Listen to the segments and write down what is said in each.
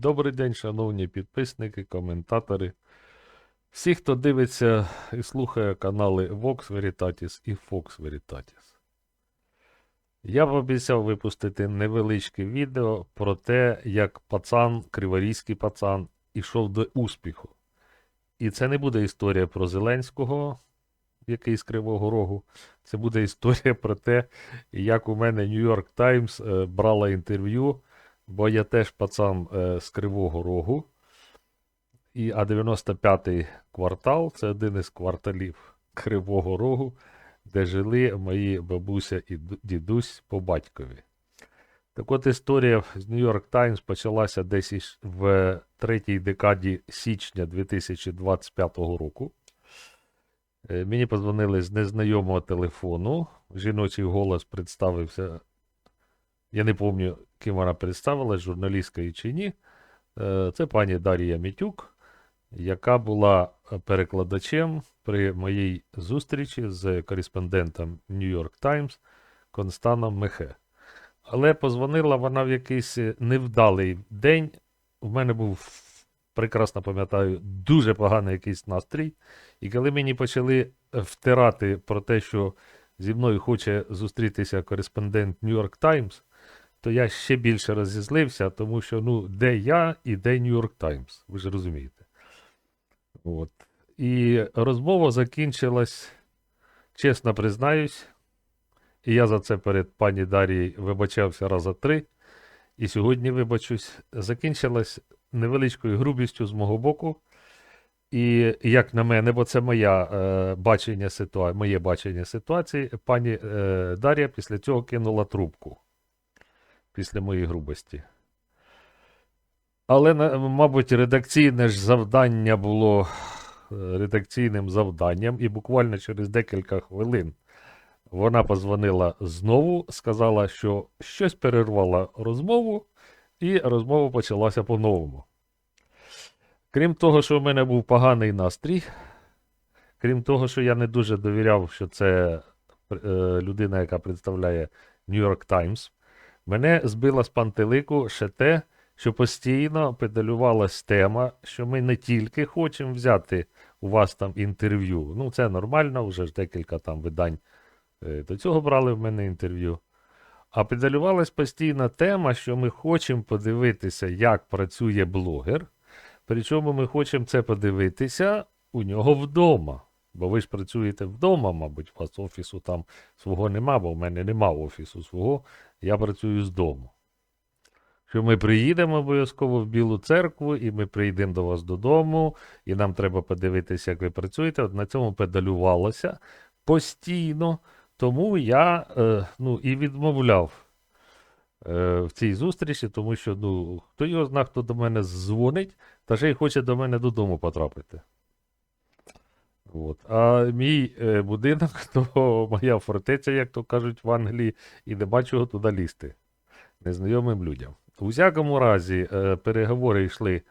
Добрий день, шановні підписники, коментатори. Всі, хто дивиться і слухає канали Vox Veritatis і Fox Veritatis. Я б обіцяв випустити невеличке відео про те, як пацан, криворізький пацан, ішов до успіху. І це не буде історія про Зеленського, який з Кривого Рогу. Це буде історія про те, як у мене York Times е, брала інтерв'ю, бо я теж пацан е, з Кривого Рогу. І, а 95-й квартал це один із кварталів Кривого Рогу, де жили мої бабуся і дідусь по батькові. Так от історія з New York Times почалася десь в третій декаді січня 2025 року. Е, Мені позвонили з незнайомого телефону. Жіночий голос представився. Я не пам'ятаю, ким вона представилась, журналісткою чи ні. Е, Це пані Дар'я Мітюк, яка була перекладачем при моїй зустрічі з кореспондентом New York Times Констаном Мехе. Але позвонила вона в якийсь е, невдалий день. У мене був, прекрасно пам'ятаю, дуже поганий якийсь настрій. І коли мені почали е, втирати про те, що зі мною хоче зустрітися кореспондент New York Times, то я ще більше розізлився, тому що ну, де я і де York Times, ви ж розумієте. От. І розмова закінчилась, чесно признаюсь, і я за це перед пані Дарією вибачався раза три. І сьогодні вибачусь, закінчилась невеличкою грубістю з мого боку. І як на мене, бо це моя, е, бачення ситуа... моє бачення ситуації, пані е, Дар'я після цього кинула трубку. Після моєї грубості. Але, мабуть, редакційне ж завдання було е, редакційним завданням, і буквально через декілька хвилин вона позвонила знову, сказала, що щось перервала розмову, і розмова почалася по-новому. Крім того, що в мене був поганий настрій, крім того, що я не дуже довіряв, що це е, людина, яка представляє New York Times, мене збила з пантелику ще те, що постійно педалювалась тема, що ми не тільки хочемо взяти у вас там інтерв'ю. Ну, це нормально, вже ж декілька там видань е, до цього брали в мене інтерв'ю. А педалювалась постійна тема, що ми хочемо подивитися, як працює блогер. Причому ми хочемо це подивитися у нього вдома. Бо ви ж працюєте вдома, мабуть, у вас офісу там свого нема, бо в мене нема офісу свого, я працюю з дому. Що ми приїдемо обов'язково в Білу церкву, і ми прийдемо до вас додому, і нам треба подивитися, як ви працюєте. От на цьому педалювалося постійно. Тому я е, ну, і відмовляв е, в цій зустрічі, тому що ну, хто його зна, хто до мене дзвонить, та ще й хоче до мене додому потрапити. От. А мій е, будинок то моя фортеця, як то кажуть в Англії, і нема чого туди лізти незнайомим людям. У всякому разі, е, переговори йшли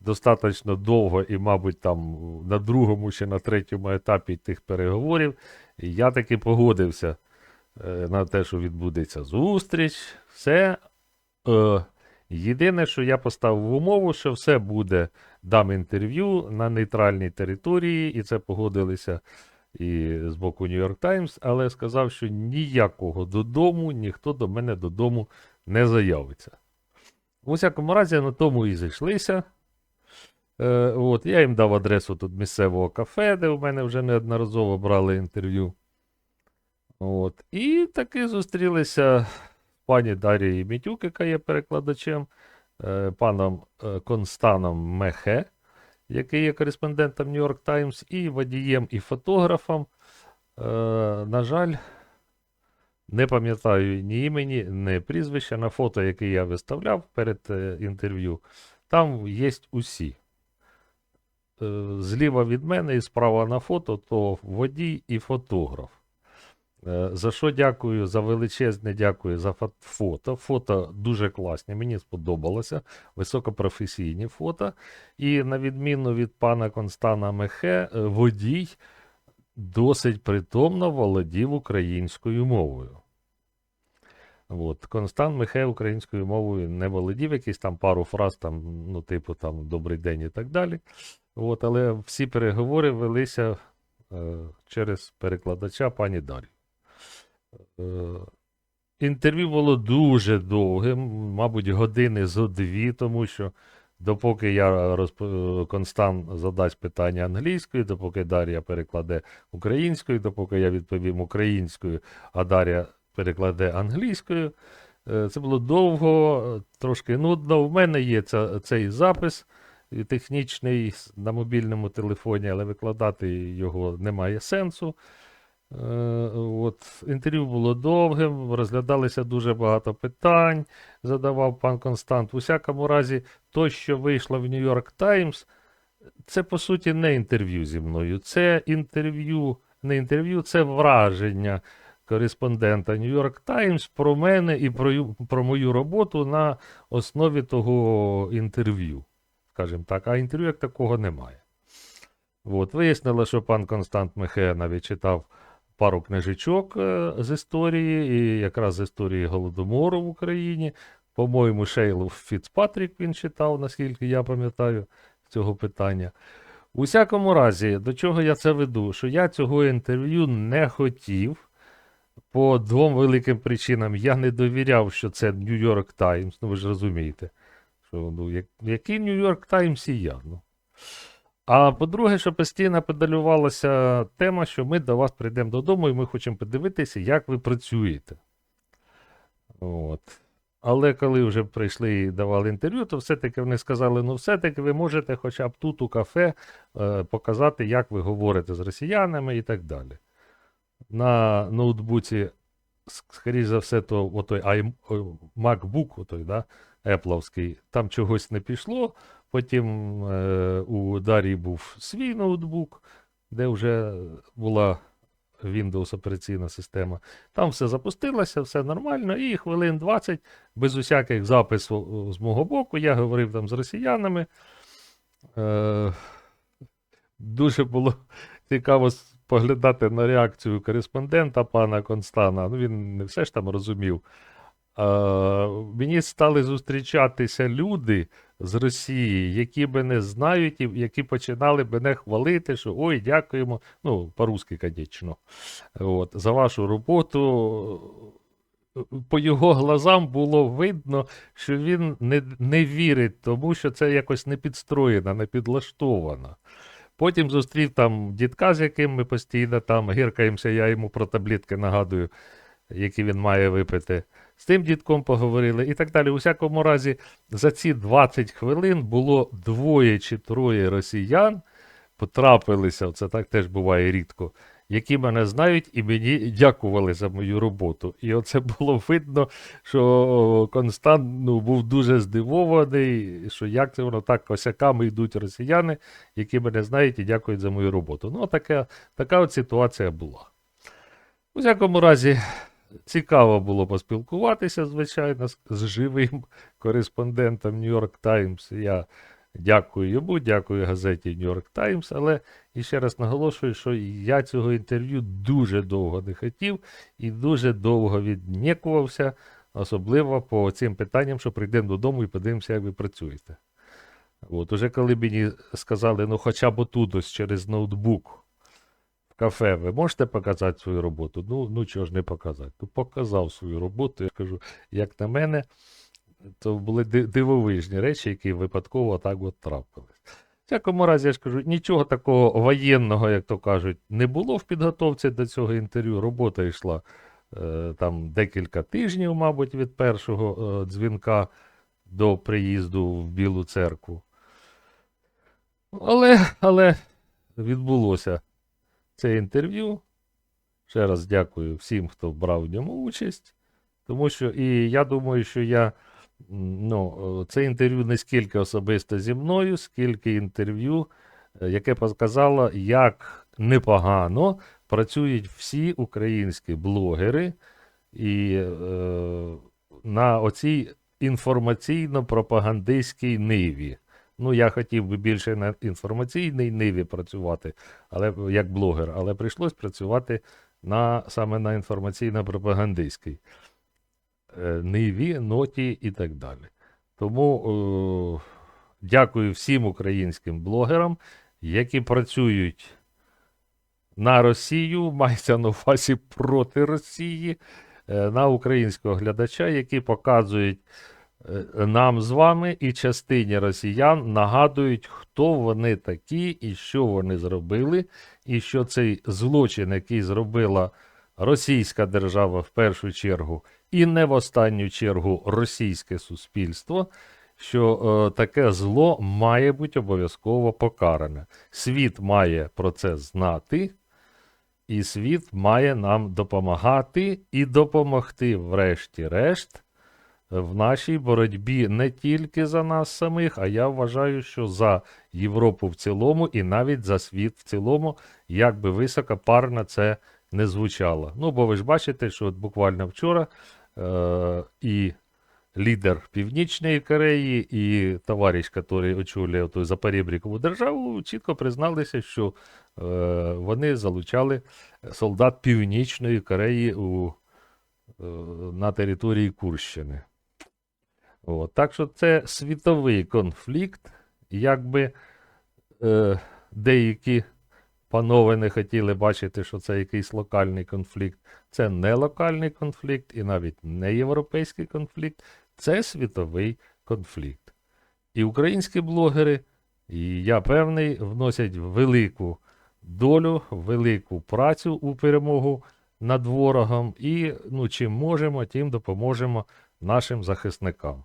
достатньо довго, і, мабуть, там на другому чи на третьому етапі тих переговорів я таки погодився е, на те, що відбудеться зустріч. Все. Е, єдине, що я поставив в умову, що все буде, дам інтерв'ю на нейтральній території, і це погодилися і з боку New York Times, але сказав, що ніякого додому, ніхто до мене додому не заявиться. У всякому разі, на тому і зійшлися. Е, от, я їм дав адресу тут місцевого кафе, де у мене вже неодноразово брали інтерв'ю. От, і таки зустрілися пані Дарією Мітюк, яка є перекладачем, е, паном е, Констаном Мехе, який є кореспондентом York Times, і водієм і фотографом. Е, на жаль, не пам'ятаю ні імені, ні прізвища на фото, яке я виставляв перед інтерв'ю. Там є усі. Зліва від мене і справа на фото, то водій і фотограф. Е, За що дякую, за величезне дякую за фото. Фото дуже класні, мені сподобалося. Високопрофесійні фото. І на відміну від пана Констана Мехе, е, водій досить притомно володів українською мовою. От. Констант Михай українською мовою не володів, якісь там пару фраз, там, ну, типу там добрий день і так далі. От, але всі переговори велися е, через перекладача пані Дар'ю. Е, інтерв'ю було дуже довгим, мабуть, години зо дві, тому що допоки я розп... е, Констант задасть питання англійською, допоки Дар'я перекладе українською, допоки я відповім українською, а Дар'я перекладе англійською. Е, Це було довго, трошки нудно. В мене є ця, цей запис технічний на мобільному телефоні, але викладати його немає сенсу. Е, От, інтерв'ю було довгим, розглядалося дуже багато питань, задавав пан Констант. У всякому разі, то, що вийшло в Нью-Йорк Таймс, це по суті не інтерв'ю зі мною. Це інтерв'ю, не інтерв'ю, це враження кореспондента Нью-Йорк Таймс про мене і про, про мою роботу на основі того інтерв'ю. Скажімо так, а інтерв'ю як такого немає. От, вияснило, що пан Констант Мехе навіть читав пару книжечок е, з історії, і якраз з історії Голодомору в Україні. По-моєму, Шейлу Фіцпатрік він читав, наскільки я пам'ятаю, з цього питання. У всякому разі, до чого я це веду? Що я цього інтерв'ю не хотів. По двом великим причинам я не довіряв, що це Нью-Йорк Таймс. Ну ви ж розумієте, що ну, як, який Нью-Йорк Таймс і я. Ну. А по-друге, що постійно педалювалася тема, що ми до вас прийдемо додому і ми хочемо подивитися, як ви працюєте. От. Але коли вже прийшли і давали інтерв'ю, то все-таки вони сказали: ну, все-таки ви можете хоча б тут у кафе е, показати, як ви говорите з росіянами і так далі. На ноутбуці, скоріш за все, то отой MacBook, отой, да, Apple, там чогось не пішло. Потім е, у Дарії був свій ноутбук, де вже була Windows операційна система. Там все запустилося, все нормально, і хвилин 20 без усяких записів з мого боку. Я говорив там з росіянами. Е, дуже було цікаво поглядати на реакцію кореспондента пана Констана. Ну, він не все ж там розумів. Е, мені стали зустрічатися люди з Росії, які мене знають, і які починали мене хвалити, що ой, дякуємо. Ну, по-русски, звісно. За вашу роботу. По його глазам було видно, що він не, не вірить, тому що це якось не підстроєно, не підлаштовано. Потім зустрів там дідка, з яким ми постійно там гіркаємося, я йому про таблетки нагадую, які він має випити. З тим дідком поговорили і так далі. У всякому разі, за ці 20 хвилин було двоє чи троє росіян, потрапилися, це так теж буває рідко, які мене знають і мені дякували за мою роботу. І оце було видно, що Констант ну, був дуже здивований, що як це воно так косяками йдуть росіяни, які мене знають і дякують за мою роботу. Ну, така, така от ситуація була. У всякому разі, цікаво було поспілкуватися, звичайно, з, живим кореспондентом New York Times. Я дякую йому, дякую газеті New York Times, але і ще раз наголошую, що я цього інтерв'ю дуже довго не хотів і дуже довго віднікувався, особливо по цим питанням, що прийдемо додому і подивимося, як ви працюєте. От, уже коли мені сказали, ну хоча б отут ось через ноутбук кафе, ви можете показати свою роботу? Ну, ну чого ж не показати? Ну, показав свою роботу. Я кажу, як на мене, то були дивовижні речі, які випадково так от трапились. В всякому разі, я ж кажу, нічого такого воєнного, як то кажуть, не було в підготовці до цього інтерв'ю. Робота йшла е, там декілька тижнів, мабуть, від першого е, дзвінка до приїзду в Білу церкву. Але, але відбулося це інтерв'ю. Ще раз дякую всім, хто брав в ньому участь. Тому що і я думаю, що я ну, це інтерв'ю не скільки особисто зі мною, скільки інтерв'ю, е, яке показало, як непогано працюють всі українські блогери і е, на оцій інформаційно-пропагандистській ниві. Ну, я хотів би більше на інформаційній ниві працювати, але як блогер, але прийшлось працювати на, саме на інформаційно-пропагандистській. е, Ниві, Ноті і так далі. Тому е, дякую всім українським блогерам, які працюють на Росію, мається на увазі проти Росії, е, на українського глядача, які показують нам з вами і частині росіян нагадують, хто вони такі і що вони зробили, і що цей злочин, який зробила Російська держава в першу чергу, і не в останню чергу російське суспільство, що е, таке зло має бути обов'язково покаране. Світ має про це знати, і світ має нам допомагати і допомогти, врешті-решт, в нашій боротьбі не тільки за нас самих, а я вважаю, що за Європу в цілому і навіть за світ в цілому, як би високопарно це не звучало. Ну, бо ви ж бачите, що от буквально вчора е- і лідер Північної Кореї, і товариш, який очолює ту Запорібрікову державу, чітко призналися, що е- вони залучали солдат Північної Кореї у, е- на території Курщини. От. Так що це світовий конфлікт. Якби е, деякі панове не хотіли бачити, що це якийсь локальний конфлікт. Це не локальний конфлікт і навіть не європейський конфлікт, це світовий конфлікт. І українські блогери, і я певний, вносять велику долю, велику працю у перемогу над ворогом. І ну, чим можемо, тим допоможемо нашим захисникам.